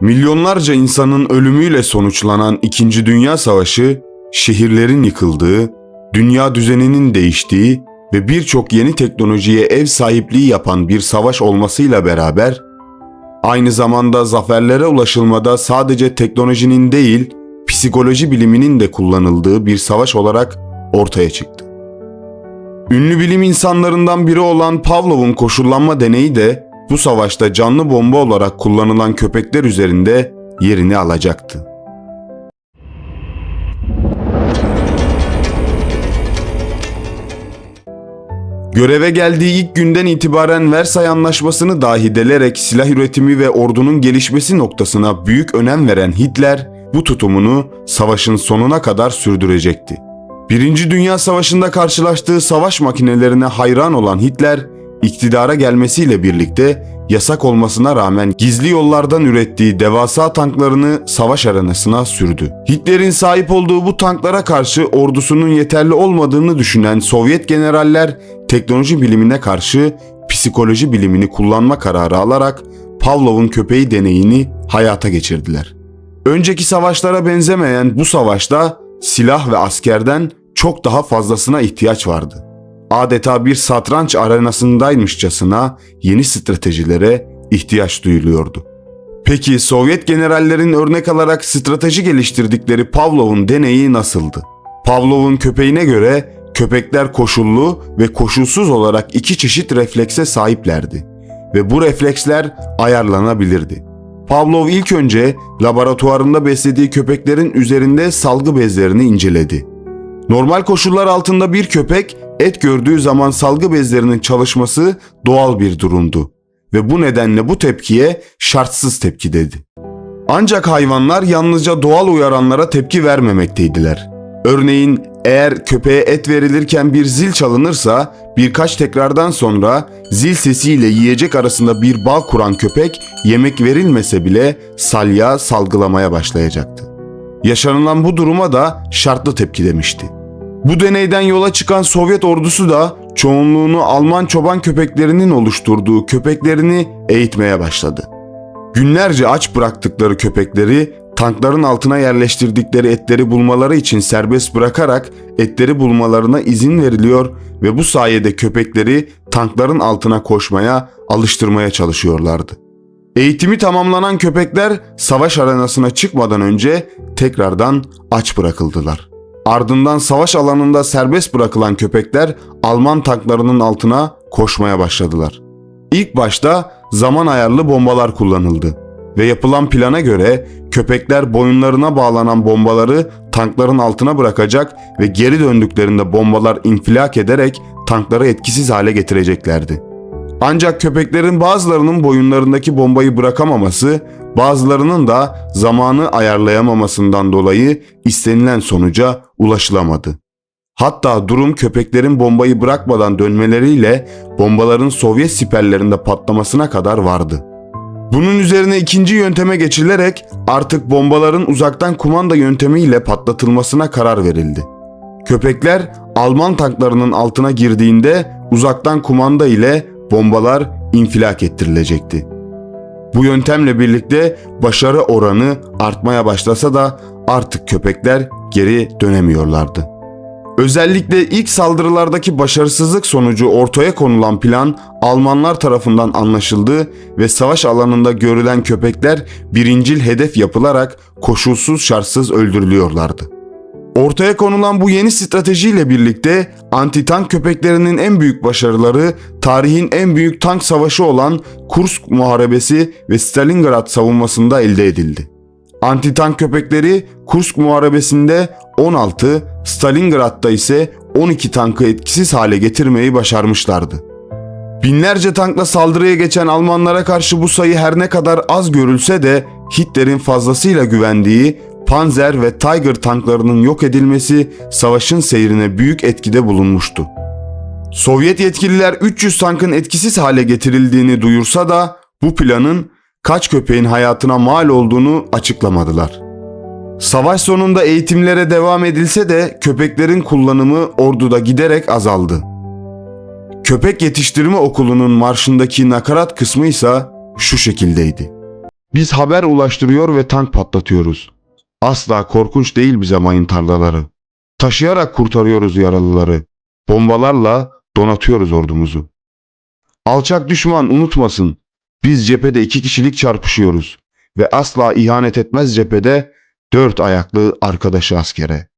Milyonlarca insanın ölümüyle sonuçlanan İkinci Dünya Savaşı, şehirlerin yıkıldığı, dünya düzeninin değiştiği ve birçok yeni teknolojiye ev sahipliği yapan bir savaş olmasıyla beraber, aynı zamanda zaferlere ulaşılmada sadece teknolojinin değil, psikoloji biliminin de kullanıldığı bir savaş olarak ortaya çıktı. Ünlü bilim insanlarından biri olan Pavlov'un koşullanma deneyi de bu savaşta canlı bomba olarak kullanılan köpekler üzerinde yerini alacaktı. Göreve geldiği ilk günden itibaren Versay Anlaşması'nı dahi delerek silah üretimi ve ordunun gelişmesi noktasına büyük önem veren Hitler bu tutumunu savaşın sonuna kadar sürdürecekti. Birinci Dünya Savaşı'nda karşılaştığı savaş makinelerine hayran olan Hitler, iktidara gelmesiyle birlikte yasak olmasına rağmen gizli yollardan ürettiği devasa tanklarını savaş arenasına sürdü. Hitler'in sahip olduğu bu tanklara karşı ordusunun yeterli olmadığını düşünen Sovyet generaller teknoloji bilimine karşı psikoloji bilimini kullanma kararı alarak Pavlov'un köpeği deneyini hayata geçirdiler. Önceki savaşlara benzemeyen bu savaşta silah ve askerden çok daha fazlasına ihtiyaç vardı. Adeta bir satranç arenasındaymışçasına yeni stratejilere ihtiyaç duyuluyordu. Peki Sovyet generallerin örnek alarak strateji geliştirdikleri Pavlov'un deneyi nasıldı? Pavlov'un köpeğine göre köpekler koşullu ve koşulsuz olarak iki çeşit reflekse sahiplerdi ve bu refleksler ayarlanabilirdi. Pavlov ilk önce laboratuvarında beslediği köpeklerin üzerinde salgı bezlerini inceledi. Normal koşullar altında bir köpek et gördüğü zaman salgı bezlerinin çalışması doğal bir durumdu ve bu nedenle bu tepkiye şartsız tepki dedi. Ancak hayvanlar yalnızca doğal uyaranlara tepki vermemekteydiler. Örneğin eğer köpeğe et verilirken bir zil çalınırsa birkaç tekrardan sonra zil sesiyle yiyecek arasında bir bağ kuran köpek yemek verilmese bile salya salgılamaya başlayacaktı. Yaşanılan bu duruma da şartlı tepki demişti. Bu deneyden yola çıkan Sovyet ordusu da çoğunluğunu Alman çoban köpeklerinin oluşturduğu köpeklerini eğitmeye başladı. Günlerce aç bıraktıkları köpekleri tankların altına yerleştirdikleri etleri bulmaları için serbest bırakarak etleri bulmalarına izin veriliyor ve bu sayede köpekleri tankların altına koşmaya, alıştırmaya çalışıyorlardı. Eğitimi tamamlanan köpekler savaş arenasına çıkmadan önce tekrardan aç bırakıldılar. Ardından savaş alanında serbest bırakılan köpekler Alman tanklarının altına koşmaya başladılar. İlk başta zaman ayarlı bombalar kullanıldı ve yapılan plana göre köpekler boyunlarına bağlanan bombaları tankların altına bırakacak ve geri döndüklerinde bombalar infilak ederek tankları etkisiz hale getireceklerdi. Ancak köpeklerin bazılarının boyunlarındaki bombayı bırakamaması, bazılarının da zamanı ayarlayamamasından dolayı istenilen sonuca ulaşılamadı. Hatta durum köpeklerin bombayı bırakmadan dönmeleriyle bombaların Sovyet siperlerinde patlamasına kadar vardı. Bunun üzerine ikinci yönteme geçilerek artık bombaların uzaktan kumanda yöntemiyle patlatılmasına karar verildi. Köpekler Alman tanklarının altına girdiğinde uzaktan kumanda ile bombalar infilak ettirilecekti. Bu yöntemle birlikte başarı oranı artmaya başlasa da artık köpekler geri dönemiyorlardı. Özellikle ilk saldırılardaki başarısızlık sonucu ortaya konulan plan Almanlar tarafından anlaşıldı ve savaş alanında görülen köpekler birincil hedef yapılarak koşulsuz şartsız öldürülüyorlardı. Ortaya konulan bu yeni stratejiyle birlikte anti-tank köpeklerinin en büyük başarıları tarihin en büyük tank savaşı olan Kursk Muharebesi ve Stalingrad savunmasında elde edildi. Anti-tank köpekleri Kursk Muharebesi'nde 16, Stalingrad'da ise 12 tankı etkisiz hale getirmeyi başarmışlardı. Binlerce tankla saldırıya geçen Almanlara karşı bu sayı her ne kadar az görülse de Hitler'in fazlasıyla güvendiği Panzer ve Tiger tanklarının yok edilmesi savaşın seyrine büyük etkide bulunmuştu. Sovyet yetkililer 300 tankın etkisiz hale getirildiğini duyursa da bu planın kaç köpeğin hayatına mal olduğunu açıklamadılar. Savaş sonunda eğitimlere devam edilse de köpeklerin kullanımı orduda giderek azaldı. Köpek yetiştirme okulunun marşındaki nakarat kısmı ise şu şekildeydi. Biz haber ulaştırıyor ve tank patlatıyoruz. Asla korkunç değil bize mayın tarlaları. Taşıyarak kurtarıyoruz yaralıları. Bombalarla donatıyoruz ordumuzu. Alçak düşman unutmasın. Biz cephede iki kişilik çarpışıyoruz. Ve asla ihanet etmez cephede dört ayaklı arkadaşı askere.